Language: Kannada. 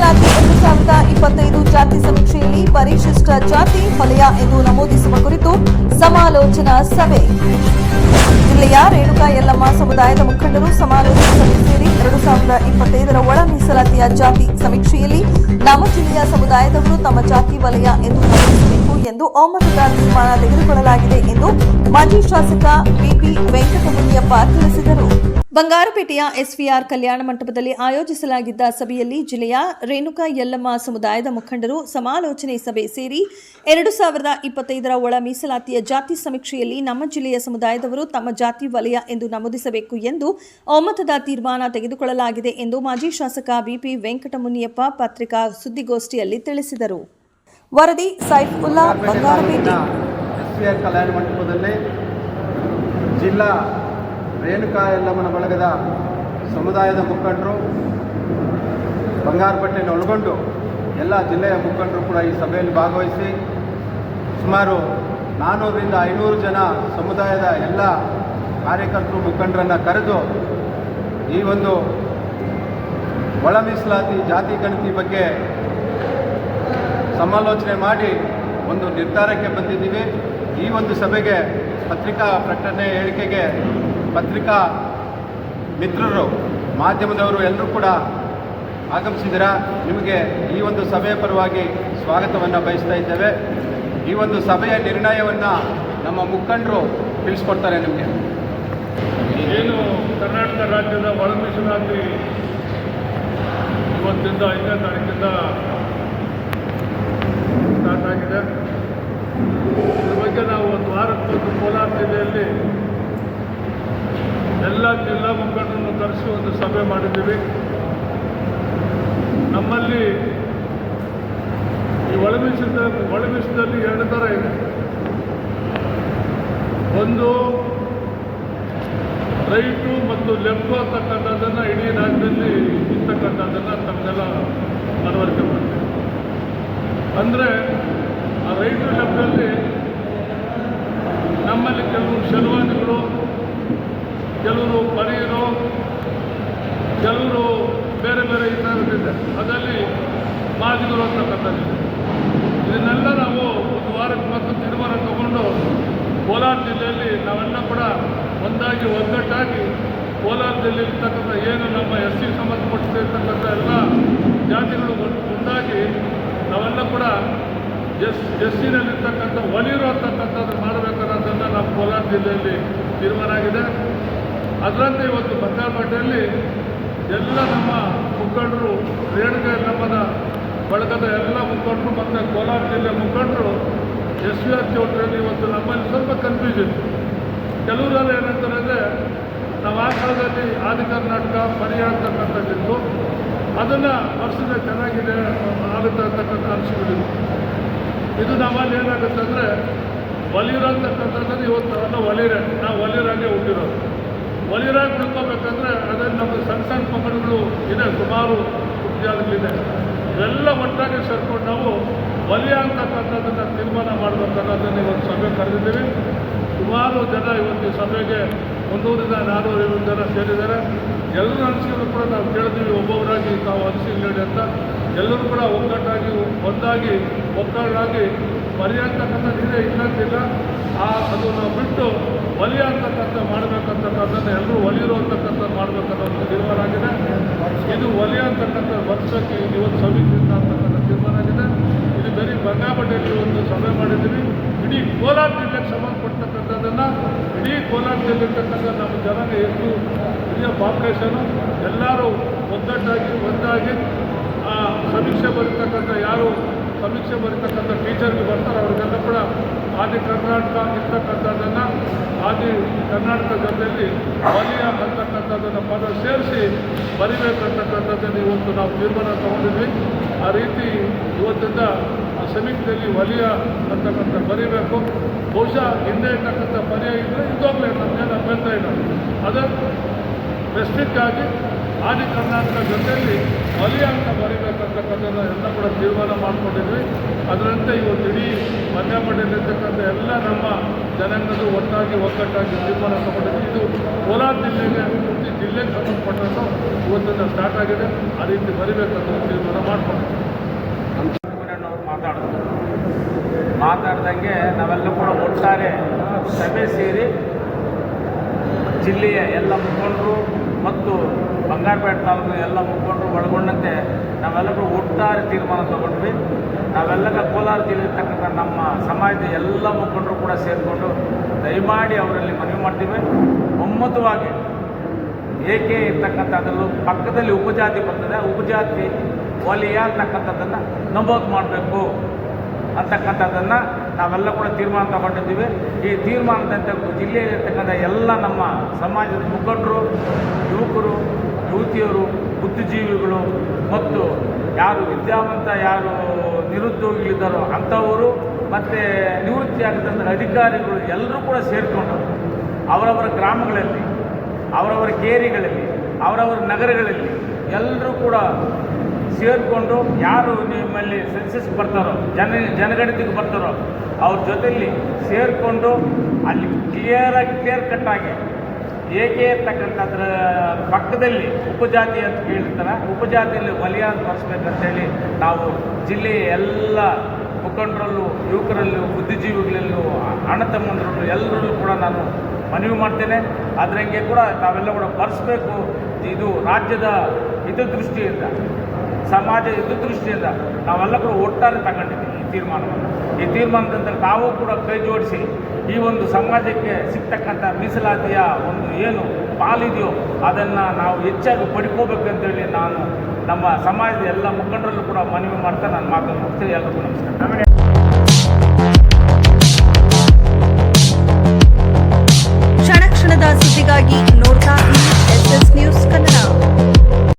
ಮೀಸಲಾತಿ ಎರಡು ಸಾವಿರದ ಇಪ್ಪತ್ತೈದು ಜಾತಿ ಸಮೀಕ್ಷೆಯಲ್ಲಿ ಪರಿಶಿಷ್ಟ ಜಾತಿ ವಲಯ ಎಂದು ನಮೂದಿಸುವ ಕುರಿತು ಸಮಾಲೋಚನಾ ಸಭೆ. ಜಿಲ್ಲೆಯ ರೇಣುಕಾ ಯಲ್ಲಮ್ಮ ಸಮುದಾಯದ ಮುಖಂಡರು ಸಮಾಲೋಚನಾ ಸಭೆ ಸೇರಿ ಎರಡು ಸಾವಿರದ ಇಪ್ಪತ್ತೈದರ ಒಳ ಮೀಸಲಾತಿಯ ಜಾತಿ ಸಮೀಕ್ಷೆಯಲ್ಲಿ ನಮ್ಮ ಜಿಲ್ಲೆಯ ಸಮುದಾಯದವರು ತಮ್ಮ ಜಾತಿ ವಲಯ ಎಂದು ನಮೂದಿಸಬೇಕು ಎಂದು ಒಮ್ಮತದ ತೀರ್ಮಾನ ತೆಗೆದುಕೊಳ್ಳಲಾಗಿದೆ ಎಂದು ಮಾಜಿ ಶಾಸಕ ಬಿಪಿ ವೆಂಕಟಮುನಿಯಪ್ಪ ತಿಳಿಸಿದರು. ಬಂಗಾರಪೇಟೆಯ ಎಸ್ವಿಆರ್ ಕಲ್ಯಾಣ ಮಂಟಪದಲ್ಲಿ ಆಯೋಜಿಸಲಾಗಿದ್ದ ಸಭೆಯಲ್ಲಿ ಜಿಲ್ಲೆಯ ರೇಣುಕಾ ಯಲ್ಲಮ್ಮ ಸಮುದಾಯದ ಮುಖಂಡರು ಸಮಾಲೋಚನೆ ಸಭೆ ಸೇರಿ ಎರಡು ಸಾವಿರದ ಇಪ್ಪತ್ತೈದರ ಒಳ ಮೀಸಲಾತಿಯ ಜಾತಿ ಸಮೀಕ್ಷೆಯಲ್ಲಿ ನಮ್ಮ ಜಿಲ್ಲೆಯ ಸಮುದಾಯದವರು ತಮ್ಮ ಜಾತಿ ವಲಯ ಎಂದು ನಮೂದಿಸಬೇಕು ಎಂದು ಒಮ್ಮತದ ತೀರ್ಮಾನ ತೆಗೆದುಕೊಳ್ಳಲಾಗಿದೆ ಎಂದು ಮಾಜಿ ಶಾಸಕ ಬಿಪಿ ವೆಂಕಟಮುನಿಯಪ್ಪ ಪತ್ರಿಕಾ ಸುದ್ದಿಗೋಷ್ಠಿಯಲ್ಲಿ ತಿಳಿಸಿದರು. ವರದಿ ಸೈಫುಲ್ಲಾ ಬಂಗಾರಪೇಟೆ. ಜಿಲ್ಲಾ ರೇಣುಕಾ ಯಲ್ಲಮ್ಮನ ಬಳಗದ ಸಮುದಾಯದ ಮುಖಂಡರು ಬಂಗಾರಪಟ್ಟೆಯನ್ನು ಒಳಗೊಂಡು ಎಲ್ಲ ಜಿಲ್ಲೆಯ ಮುಖಂಡರು ಕೂಡ ಈ ಸಭೆಯಲ್ಲಿ ಭಾಗವಹಿಸಿ ಸುಮಾರು ನಾನ್ನೂರರಿಂದ ಐನೂರು ಜನ ಸಮುದಾಯದ ಎಲ್ಲ ಕಾರ್ಯಕರ್ತರು, ಮುಖಂಡರನ್ನು ಕರೆದು ಈ ಒಂದು ಒಳ ಮೀಸಲಾತಿ ಜಾತಿ ಗಣತಿ ಬಗ್ಗೆ ಸಮಾಲೋಚನೆ ಮಾಡಿ ಒಂದು ನಿರ್ಧಾರಕ್ಕೆ ಬಂದಿದ್ದೀವಿ. ಈ ಒಂದು ಸಭೆಗೆ ಪತ್ರಿಕಾ ಪ್ರಕಟಣೆ ಹೇಳಿಕೆಗೆ ಪತ್ರಿಕಾ ಮಿತ್ರರು, ಮಾಧ್ಯಮದವರು ಎಲ್ಲರೂ ಕೂಡ ಆಗಮಿಸಿದಿರ ನಿಮಗೆ ಈ ಒಂದು ಸಭೆಯ ಪರವಾಗಿ ಸ್ವಾಗತವನ್ನು ಬಯಸ್ತಾ ಇದ್ದೇವೆ. ಈ ಒಂದು ಸಭೆಯ ನಿರ್ಣಯವನ್ನು ನಮ್ಮ ಮುಖಂಡರು ತಿಳಿಸ್ಕೊಡ್ತಾರೆ ನಿಮಗೆ. ಏನು ಕರ್ನಾಟಕ ರಾಜ್ಯದ ಒಳ ಮೀಸಲಾತಿ ಇವತ್ತಿಂದ ಐದನೇ ತಾರೀಕಿಂದ ಸ್ಟಾರ್ಟ್ ಆಗಿದೆ. ಇದ್ರ ಬಗ್ಗೆ ನಾವು ಒಂದು ವಾರಕ್ಕೊಂದು ಕೋಲಾರ ಜಿಲ್ಲೆಯಲ್ಲಿ ಜಿಲ್ಲಾ ಮುಖಂಡರನ್ನು ಕರೆಸಿ ಒಂದು ಸಭೆ ಮಾಡಿದ್ದೀವಿ. ನಮ್ಮಲ್ಲಿ ಈ ಒಳಮಿಸಿದ ಒಳಮಿಸಿದಲ್ಲಿ ಎರಡು ಥರ ಇದೆ. ಒಂದು ರೈಟು ಮತ್ತು ಲೆಫ್ಟು ಅಂತಕ್ಕಂಥದ್ದನ್ನು ಇಡೀ ರಾಜ್ಯದಲ್ಲಿ ಇರ್ತಕ್ಕಂಥದ್ದನ್ನು ತಮಗೆಲ್ಲ ಮನವರಿಕೆ ಮಾಡ್ತೀವಿ. ಅಂದರೆ ಆ ರೈಟು ಲೆಫ್ಟಲ್ಲಿ ನಮ್ಮಲ್ಲಿ ಕೆಲವು ಶೆಲ್ವಾನಿಗಳು ಕೆಲವರು ಪನೀರು ಕೆಲವರು ಬೇರೆ ಬೇರೆ ಥರದ್ದಿದೆ ಅದರಲ್ಲಿ ಮಾದಿಗರು ಅಂತಕ್ಕಂಥದ್ದಿದೆ ಇದನ್ನೆಲ್ಲ ನಾವು ಒಂದು ವಾರಕ್ಕೆ ಮತ್ತು ತೀರ್ಮಾನ ತಗೊಂಡು ಕೋಲಾರ ಜಿಲ್ಲೆಯಲ್ಲಿ ನಾವೆಲ್ಲ ಕೂಡ ಒಂದಾಗಿ ಒಗ್ಗಟ್ಟಾಗಿ ಕೋಲಾರ ಜಿಲ್ಲೆಯಲ್ಲಿ ಇರ್ತಕ್ಕಂಥ ಏನು ನಮ್ಮ ಎಸ್ ಸಿ ಸಂಬಂಧಪಟ್ಟಿರ್ತಕ್ಕಂಥ ಎಲ್ಲ ಜಾತಿಗಳು ಒಂದ್- ಒಂದಾಗಿ ನಾವೆಲ್ಲ ಕೂಡ ಎಸ್ ಎಸ್ ಸಿನಲ್ಲಿರ್ತಕ್ಕಂಥ ಒಲಿರು ಅಂತಕ್ಕಂಥದ್ದು ಮಾಡಬೇಕನ್ನೋದನ್ನು ನಮ್ಮ ಕೋಲಾರ ಜಿಲ್ಲೆಯಲ್ಲಿ ತೀರ್ಮಾನ ಆಗಿದೆ. ಅದರಂತೆ ಇವತ್ತು ಬಂಗಾರಪೇಟೆಯಲ್ಲಿ ಎಲ್ಲ ನಮ್ಮ ಮುಖಂಡರು, ರೇಣುಕಾ ಯಲ್ಲಮ್ಮನ ಬಳಗದ ಎಲ್ಲ ಮುಖಂಡರು ಮತ್ತು ಕೋಲಾರ ಜಿಲ್ಲೆ ಮುಖಂಡರು ಎಸ್ ವಿ ಆರ್ ಚೌಟ್ರಿಯಲ್ಲಿ ಇವತ್ತು ನಮ್ಮಲ್ಲಿ ಸ್ವಲ್ಪ ಕನ್ಫ್ಯೂಷನ್ ಕೆಲವರೆಲ್ಲ ಏನಂತಾರೆ ಅಂದರೆ, ನಾವು ಆ ಕಾಲದಲ್ಲಿ ಆದಿ ಕರ್ನಾಟಕ ಪರಿಯ ಅಂತಕ್ಕಂಥದ್ದಿತ್ತು ಅದನ್ನು ವರ್ಷದ ಚೆನ್ನಾಗಿದೆ ಆಗುತ್ತೆ ಅಂತಕ್ಕಂಥ ಅನಿಸ್ಬಿಟ್ಟಿದ್ದು ಇದು ನಮ್ಮಲ್ಲಿ ಏನಾಗುತ್ತೆ ಅಂದರೆ ಒಲಿರ ಅಂತಕ್ಕಂಥದ್ದು ಇವತ್ತು ಅಲ್ಲ ಒಲಿರೆ ನಾವು ಒಲಿರಾಗೆ ಹುಟ್ಟಿರೋದು. ಒಲಿರಾಗಿ ಉಳ್ಕೋಬೇಕಂದ್ರೆ ಅದನ್ನು ನಮ್ಮ ಸಣ್ಣ ಸಣ್ಣ ಇದೆ ಸುಮಾರು ಜಾಗಗಳಿದೆ ಇವೆಲ್ಲ ಒಟ್ಟಾಗಿ ಸೇರ್ಕೊಂಡು ನಾವು ವಲಯ ಅಂತಕ್ಕಂಥದ್ದನ್ನು ತೀರ್ಮಾನ ಮಾಡಬೇಕನ್ನೋದನ್ನು ಇವತ್ತು ಸಭೆ ಕರೆದಿದ್ದೀವಿ. ಸುಮಾರು ಜನ ಇವತ್ತು ಈ ಸಭೆಗೆ ಮುನ್ನೂರಿಂದ ನಾನ್ನೂರು ಐವತ್ತು ಜನ ಸೇರಿದ್ದಾರೆ. ಎಲ್ಲರ ಅನಿಸಿದ್ರು ಕೂಡ ನಾವು ಕೇಳಿದ್ವಿ ಒಬ್ಬೊಬ್ಬರಾಗಿ ತಾವು ಅನಿಸಿಕೆ ಹೇಳಿ ಅಂತ. ಎಲ್ಲರೂ ಕೂಡ ಒಗ್ಗಟ್ಟಾಗಿ, ಒಂದಾಗಿ ಒಗ್ಗಟ್ಟಾಗಿ ವಲಯ ಅಂತಕ್ಕಂಥದ್ದು ಇದೆ ಇಲ್ಲಂತಿಲ್ಲ. ಆ ಅದು ನಾವು ಬಿಟ್ಟು ಒಲಿ ಅಂತಕ್ಕಂಥ ಮಾಡಬೇಕಂತಕ್ಕಂಥದ್ದು ಎಲ್ಲರೂ ಒಲಿರು ಅಂತಕ್ಕಂಥ ಮಾಡಬೇಕಂತ ಒಂದು ತೀರ್ಮಾನ ಆಗಿದೆ. ಇದು ಒಲಿ ಅಂತಕ್ಕಂಥ ವರ್ಷಕ್ಕೆ ಇವತ್ತು ಸಮಿತಿಯಿಂದ ಅಂತಕ್ಕಂಥ ತೀರ್ಮಾನ ಆಗಿದೆ. ಇದು ಬರೀ ಬಂಗಾಪಟ್ಟೆಯಲ್ಲಿ ಒಂದು ಸಭೆ ಮಾಡಿದ್ದೀವಿ. ಇಡೀ ಕೋಲಾರ ಜಿಲ್ಲೆಗೆ ಸಂಬಂಧಪಟ್ಟಕ್ಕಂಥದ್ದನ್ನು ಇಡೀ ಕೋಲಾರ ಜಿಲ್ಲೆರ್ತಕ್ಕಂಥ ನಮ್ಮ ಜನಗೆ ಎಷ್ಟು ಹಿರಿಯ ಪಾಪ್ಯುಲೇಷನು ಎಲ್ಲರೂ ಒಗ್ಗಟ್ಟಾಗಿ ಒಂದಾಗಿ ಆ ಸಮೀಕ್ಷೆ ಬರೀತಕ್ಕಂಥ ಯಾರು ಸಮೀಕ್ಷೆ ಬರೀತಕ್ಕಂಥ ಟೀಚರ್ಗೆ ಬರ್ತಾರೆ, ಅವರಿಗೆಲ್ಲ ಕೂಡ ಆದಿ ಕರ್ನಾಟಕ ಇರ್ತಕ್ಕಂಥದ್ದನ್ನು, ಆದಿ ಕರ್ನಾಟಕ ಜೊತೆಯಲ್ಲಿ ಬಲಿಯ ಅಂತಕ್ಕಂಥದ್ದನ್ನು ಪದ ಸೇರಿಸಿ ಬರಿಬೇಕಂತಕ್ಕಂಥದ್ದನ್ನು ಇವತ್ತು ನಾವು ತೀರ್ಮಾನ ತಗೊಂಡಿದ್ವಿ. ಆ ರೀತಿ ಇವತ್ತಿಂದ ಆ ಸಮೀಕ್ಷೆಯಲ್ಲಿ ವಲಯ ಅಂತಕ್ಕಂಥ ಬರೀಬೇಕು. ಬಹುಶಃ ಹಿಂದೆ ಇರ್ತಕ್ಕಂಥ ಪರ್ಯಾಯ ಇದ್ದರೆ ಇದ್ದೋಗ್ಲೇ ನಮಗೇನು ಅಭ್ಯಂತರ ಇಲ್ಲ. ಅದು ಸ್ಪೆಸಿಫಿಕ್ ಆಗಿ ಆದಿ ಕರ್ನಾಟಕ ಜೊತೆಯಲ್ಲಿ ವಲಯ ಅಂತ ಬರೀಬೇಕಂತಕ್ಕಂಥದ್ದು ಎಲ್ಲ ಕೂಡ ತೀರ್ಮಾನ ಮಾಡಿಕೊಂಡಿದ್ವಿ. ಅದರಂತೆ ಇವತ್ತು ಇಡೀ ಮಧ್ಯಮಠದಲ್ಲಿರ್ತಕ್ಕಂಥ ಎಲ್ಲ ನಮ್ಮ ಜನಾಂಗದ ಒಟ್ಟಾಗಿ ಒಗ್ಗಟ್ಟಾಗಿ ತೀರ್ಮಾನ ತಗೊಂಡಿದ್ವಿ. ಇದು ಕೋಲಾರ ಜಿಲ್ಲೆಗೆ ಪೂರ್ತಿ ಜಿಲ್ಲೆ ಜಿಲ್ಲೆಗೆ ಸಂಬಂಧಪಟ್ಟದ್ದು ಇವತ್ತಿಂದ ಸ್ಟಾರ್ಟ್ ಆಗಿದೆ. ಆ ರೀತಿ ಬರೀಬೇಕಂತ ತೀರ್ಮಾನ ಮಾಡಿಕೊಂಡಿದ್ವಿ. ಮಾತಾಡೋದು ಮಾತಾಡ್ದಂಗೆ ನಾವೆಲ್ಲ ಕೂಡ ಒಟ್ಟಾರೆ ಸಭೆ ಸೇರಿ ಜಿಲ್ಲೆಯ ಎಲ್ಲ ಮುಖಂಡರು ಮತ್ತು ಬಂಗಾರಪೇಟೆ ತಾಲೂಕು ಎಲ್ಲ ಮುಖಂಡರು ಒಳಗೊಂಡಂತೆ ನಾವೆಲ್ಲರೂ ಒಟ್ಟಾರೆ ತೀರ್ಮಾನ ತಗೊಂಡ್ವಿ. ನಾವೆಲ್ಲರ ಕೋಲಾರ ಜಿಲ್ಲೆಯಲ್ಲಿರ್ತಕ್ಕಂಥ ನಮ್ಮ ಸಮಾಜದ ಎಲ್ಲ ಮುಖಂಡರು ಕೂಡ ಸೇರಿಕೊಂಡು ದಯಮಾಡಿ ಅವರಲ್ಲಿ ಮನವಿ ಮಾಡ್ತೀವಿ. ಒಮ್ಮತವಾಗಿ ಏಕೆ ಇರ್ತಕ್ಕಂಥದ್ರಲ್ಲೂ ಪಕ್ಕದಲ್ಲಿ ಉಪಜಾತಿ ಬರ್ತದೆ ಉಪಜಾತಿ ವಲಯ ಅಂತಕ್ಕಂಥದ್ದನ್ನು ನಮೂದು ಮಾಡಬೇಕು ಅಂತಕ್ಕಂಥದ್ದನ್ನು ನಾವೆಲ್ಲ ಕೂಡ ತೀರ್ಮಾನ ತಗೊಂಡಿದ್ದೀವಿ. ಈ ತೀರ್ಮಾನದಂತೆ ಜಿಲ್ಲೆಯಲ್ಲಿರ್ತಕ್ಕಂಥ ಎಲ್ಲ ನಮ್ಮ ಸಮಾಜದ ಮುಖಂಡರು, ಯುವಕರು ಯುವತಿಯರು ಬುದ್ಧಿಜೀವಿಗಳು ಮತ್ತು ಯಾರು ವಿದ್ಯಾವಂತ, ಯಾರು ನಿರುದ್ಯೋಗಿಗಳಿದ್ದಾರೋ ಅಂಥವರು ಮತ್ತು ನಿವೃತ್ತಿ ಅಧಿಕಾರಿಗಳು ಎಲ್ಲರೂ ಕೂಡ ಸೇರಿಕೊಂಡು ಅವರವರ ಗ್ರಾಮಗಳಲ್ಲಿ, ಅವರವರ ಕೇರಿಗಳಲ್ಲಿ, ಅವರವರ ನಗರಗಳಲ್ಲಿ ಎಲ್ಲರೂ ಕೂಡ ಸೇರಿಕೊಂಡು ಯಾರು ನಿಮ್ಮಲ್ಲಿ ಸೆನ್ಸಸ್ ಬರ್ತಾರೋ, ಜನ, ಜನಗಣತಿಗೆ ಬರ್ತಾರೋ, ಅವ್ರ ಜೊತೆಯಲ್ಲಿ ಸೇರಿಕೊಂಡು ಅಲ್ಲಿ ಕ್ಲಿಯರಾಗಿ ಕ್ಲಿಯರ್ ಕಟ್ಟಾಗಿ ಏಕೆ ಇರ್ತಕ್ಕಂಥದ್ರ ಪಕ್ಕದಲ್ಲಿ ಉಪಜಾತಿ ಅಂತ ಕೇಳಿರ್ತಾರೆ, ಉಪಜಾತಿಯಲ್ಲಿ ವಲಯ ಅಂತ ಬರ್ಸ್ಬೇಕಂತೇಳಿ ನಾವು ಜಿಲ್ಲೆಯ ಎಲ್ಲ ಮುಖಂಡರಲ್ಲೂ, ಯುವಕರಲ್ಲೂ, ಬುದ್ಧಿಜೀವಿಗಳಲ್ಲೂ, ಅಣ್ಣ ತಮ್ಮಂದರಲ್ಲೂ ಎಲ್ಲರಲ್ಲೂ ಕೂಡ ನಾನು ಮನವಿ ಮಾಡ್ತೇನೆ. ಅದರಂಗೆ ಕೂಡ ನಾವೆಲ್ಲ ಕೂಡ ಬರೆಸ್ಬೇಕು. ಇದು ರಾಜ್ಯದ ಹಿತದೃಷ್ಟಿಯಿಂದ. ಸಮಾಜ ಹಿತದೃಷ್ಟಿಯಿಂದ ನಾವೆಲ್ಲ ಕೂಡ ಒಟ್ಟಾರೆ ತಗೊಂಡಿದ್ದೀವಿ ಈ ತೀರ್ಮಾನವನ್ನು. ಈ ತೀರ್ಮಾನದಿಂದ ತಾವು ಕೂಡ ಕೈ ಜೋಡಿಸಿ ಈ ಒಂದು ಸಮಾಜಕ್ಕೆ ಸಿಗ್ತಕ್ಕಂಥ ಮೀಸಲಾತಿಯ ಒಂದು ಏನು ಪಾಲಿದೆಯೋ ಅದನ್ನು ನಾವು ಹೆಚ್ಚಾಗಿ ಪಡ್ಕೋಬೇಕಂತೇಳಿ ನಾನು ನಮ್ಮ ಸಮಾಜದ ಎಲ್ಲ ಮುಖಂಡರಲ್ಲೂ ಕೂಡ ಮನವಿ ಮಾಡ್ತಾ ನಾನು ಮಾತನ್ನು ಮುಗಿಸ್ತೀನಿ. ಎಲ್ಲರಿಗೂ ನಮಸ್ಕಾರ.